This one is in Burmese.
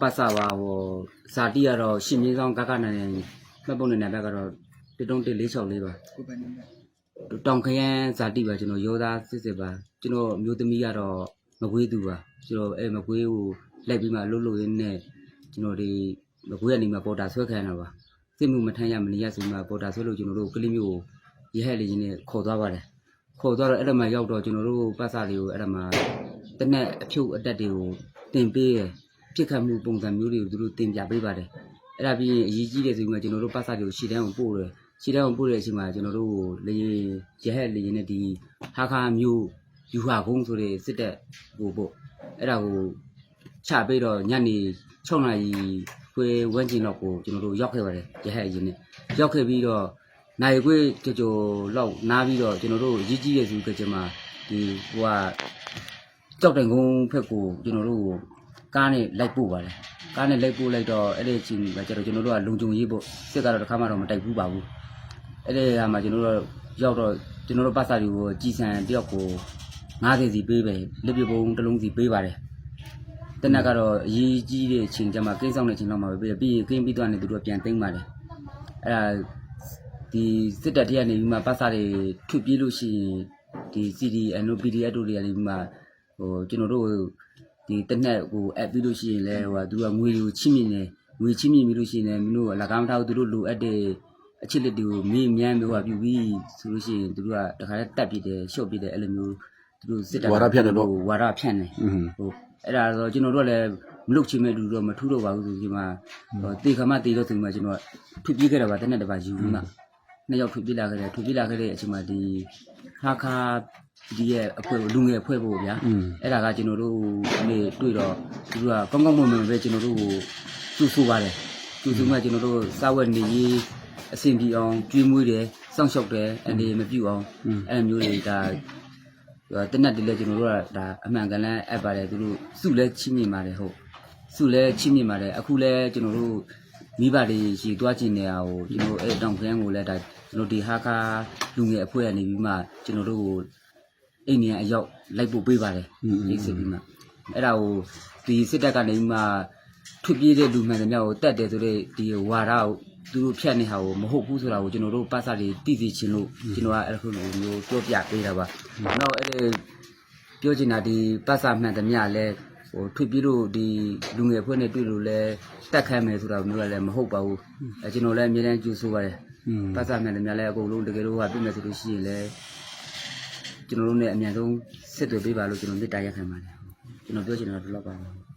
ပတ်စာပါဟိုဇာတိကတော့ရှင်မင်းဆောင်ကကနိုင်နေမှတ်ပုံနဲ့နံပါတ်ကတော့13464ပါကိုယ်ပိုင်နေတယ်တောင်ခရမ်းဇာတိပါကျွန်တော်ရောသားစစ်စစ်ပါကျွန်တော်အမျိုးသမီးကတော့မကွေးသူပါကျွန်တော်အဲမကွေးကိုလိုက်ပြီးမှလှုပ်လှုပ်ရင်းနဲ့ကျွန်တော်ဒီမကွေးကနေမှပေါ်တာဆွဲခံရတာပါစစ်မှုမထမ်းရမနေရဆိုမှပေါ်တာဆွဲလို့ကျွန်တော်တို့ကလေးမျိုးကိုရဟက်လေးချင်းနဲ့ခေါ်သွားပါတယ်ခေါ်သွားတော့အဲ့ဒါမှရောက်တော့ကျွန်တော်တို့ပတ်စာလေးကိုအဲ့ဒါမှတနက်အဖြုတ်အတက်တွေကိုတင်ပေးရ ပြစ်ခတ်မှုပုံစံမျိုးတွေကိုသူတို့တင်ပြပေးပါတယ်အဲ့ဒါပြီးရင်အရေးကြီးတယ်ဆိုပြီးမှကျွန်တော်တို့ပတ်စာတွေကိုရှေ့တန်းကိုပို့တယ်ရှေ့တန်းကိုပို့တဲ့အချိန်မှာကျွန်တော်တို့လေရင်ရဟက်လေးချင်းနဲ့ဒီဟာခါမျိုးယူဟာကုန်းဆိုတဲ့စစ်တပ်ကိုပို့အဲ့ဒါကိုချပေးတော့ညနေ6နာရီခွေဝန်းကျင်တော့ကိုကျွန်တော်တို့ရောက်ခဲ့ပါတယ်ရဟက်အရင်နဲ့ရောက်ခဲ့ပြီးတော့နိုင်ခွေကြကြလောက်နားပြီးတော့ကျွန်တော်တို့ရည်ကြီးရဲ့ဆိုကြမှာဒီဟိုကကြောက်တိုင်ကုန်းဖက်ကိုကျွန်တော်တို့ ကားနဲ့လိုက်ပို့ပါတယ်ကားနဲ့လိုက်ပို့လိုက်တော့အဲ့ဒီအချိန်ကကျတော့ကျွန်တော်တို့ကလုံခြုံရေးပို့စစ်ကတော့တစ်ခါမှတော့မတိုက်ဘူးပါဘူးအဲ့ဒီကမှကျွန်တော်တို့ရောက်တော့ကျွန်တော်တို့ပတ်စာတွေကိုကြည်စံတယောက်ကို90စီပေးပဲလက်ပြပုံတစ်လုံးစီပေးပါတယ်တနက်ကတော့အရေးကြီးတဲ့အချိန်ကျမှကိန်းဆောင်တဲ့အချိန်တော့မှပဲပြီးတယ်ပြီးရင်ကိန်းပြီးတော့နေသူတို့ကပြန်သိမ်းပါတယ်အဲ့ဒါဒီစစ်တပ်တရားနေပြီးမှပတ်စာတွေထွပြေးလို့ရှိရင်ဒီ CD and PDF တို့တွေကနေပြီးမှဟိုကျွန်တော်တို့ ဒီတနက်ဟိုအပ်ပြီးလို့ရှိရင်လည်းဟိုကသူကငွေတွေကိုချိမြင့်နေငွေချိမြင့်ပြီးလို့ရှိရင်လည်းမင်းတို့ကလက်ကားမထားဘူးသူတို့လိုအပ်တဲ့အချစ်လက်တွေကိုမေးမြန်းမျိုးကပြုပြီးဆိုလို့ရှိရင်သူတို့ကတခါတည်းတက်ပြစ်တယ်ရှော့ပြစ်တယ်အဲ့လိုမျိုးသူတို့စစ်တပ်ကဝါဒဖြန့်တယ်တော့ဟိုဝါဒဖြန့်တယ်อืมဟိုအဲ့ဒါဆိုကျွန်တော်တို့ကလည်းမလုတ်ချင်မဲ့လူတော့မထူးတော့ပါဘူးဆိုဒီမှာဟိုတေခါမတေတော့ဆိုဒီမှာကျွန်တော်ကထွပြေးခဲ့တာပါတနေ့တစ်ပါယူမှနှစ်ယောက်ထွပြေးလာခဲ့တယ်ထွပြေးလာခဲ့တဲ့အချိန်မှာဒီဟာခါ ဒီရဲ့အဖွဲ့ကိုလူငယ်အဖွဲ့ဖို့ဗျာအဲ့ဒါကကျွန်တော်တို့ဒီနေ့တွေ့တော့သူကကောင်းကောင်းမွန်မွန်ပဲကျွန်တော်တို့ကိုကျူဆူပါတယ်ကျူဆူမှကျွန်တော်တို့စာဝတ်နေရေးအဆင်ပြေအောင်ကျွေးမွေးတယ်စောင့်ရှောက်တယ်အနေမပြုတ်အောင်အဲ့လိုမျိုးတွေဒါတနက်တည်းလဲကျွန်တော်တို့ကဒါအမှန်ကန်လန်းအပ်ပါတယ်သူတို့စုလဲချင်းမြင်ပါတယ်ဟုတ်စုလဲချင်းမြင်ပါတယ်အခုလဲကျွန်တော်တို့မိဘတွေရေသွားကျင်နေအောင်ကျွန်တော်အဲ့တောင်ခန်းကိုလဲဒါကျွန်တော်ဒီဟာကာလူငယ်အဖွဲ့ကနေပြီးမှကျွန်တော်တို့ အိမ်နေအရောက်လိုက်ပို့ပေးပါတယ်ရိတ်စစ်ပြီးမှအဲ့ဒါကိုဒီစစ်တပ်ကနေမှထွက်ပြေးတဲ့လူမှန်သမျှကိုတတ်တယ်ဆိုတော့ဒီဝါရကိုသူတို့ဖြတ်နေတာကိုမဟုတ်ဘူးဆိုတာကိုကျွန်တော်တို့ပတ်စာတွေသိသိချင်းလို့ကျွန်တော်ကအဲ့လိုမျိုးပြောပြပေးတာပါနောက်အဲ့ဒီပြောချင်တာဒီပတ်စာမှန်သမျှလည်းဟိုထွေပြီးလို့ဒီလူငယ်ဖွဲ့နဲ့တွေ့လို့လဲတက်ခံမယ်ဆိုတာမျိုးလည်းမဟုတ်ပါဘူးအဲကျွန်တော်လည်းအမြဲတမ်းကြိုးဆိုပါတယ်ပတ်စာမှန်တယ်များလည်းအကုန်လုံးတကယ်လို့ဟာပြည့်မယ်ဆိုလို့ရှိရင်လည်း ကျွန်တော်တို့ ਨੇ အမြန်ဆုံးစစ်တွေပေးပါလို့ကျွန်တော်မေတ္တာရက်ခံပါတယ်ကျွန်တော်ပြောချင်တာတော့ဒီလောက်ပါပဲ